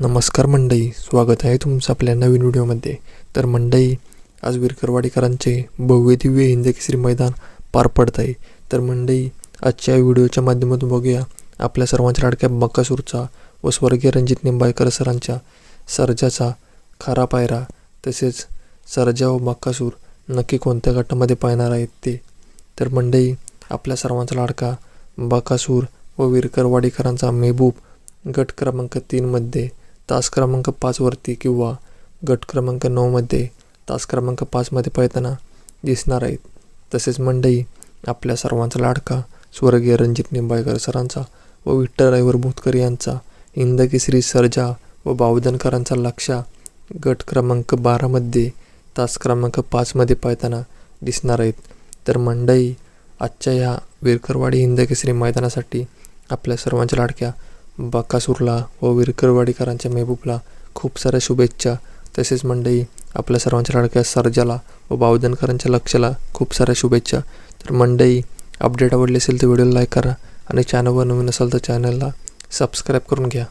नमस्कार मंडई स्वागत आहे तुमचं आपल्या नवीन व्हिडिओमध्ये. तर मंडई आज विरकरवाडीकरांचे भव्य दिव्य हिंदकेसरी मैदान पार पडत आहे तर मंडई आजच्या व्हिडिओच्या माध्यमातून बघूया आपल्या सर्वांच्या लाडक्या बक्कासूरचा व स्वर्गीय रणजित निंबाळकर सरांच्या सर्जाचा खरा पायरा. तसेच सर्जा व बक्कासूर नक्की कोणत्या गटामध्ये पाहणार आहेत ते. तर मंडई आपल्या सर्वांचा लाडका बकासूर व विरकरवाडीकरांचा मेहबूब गट क्रमांक तीनमध्ये तास क्रमांक पाचवरती किंवा गट क्रमांक नऊमध्ये तास क्रमांक पाचमध्ये पळताना दिसणार आहेत. तसेच मंडई आपल्या सर्वांचा लाडका स्वर्गीय रणजित निंबाळकर सरांचा व विठ्ठलरायवर भूतकर यांचा इंदकेसरी सर्जा व बावधनकरांचा लक्षा गट क्रमांक बारामध्ये तास क्रमांक पाचमध्ये पळताना दिसणार आहेत. तर मंडई आजच्या ह्या विरकरवाडी हिंदकेसरी मैदानासाठी आपल्या सर्वांच्या लाडक्या बाकासूरला व विरकरवाडीकरांच्या मेहबूबला खूप साऱ्या शुभेच्छा. तसेच मंडई आपल्या सर्वांच्या लाडक्या सर्जाला व बावधनकरांच्या लक्षाला खूप साऱ्या शुभेच्छा. तर मंडई अपडेट आवडली असेल तर व्हिडिओला लाईक करा आणि चॅनलवर नवीन असाल तर चॅनलला सबस्क्राईब करून घ्या.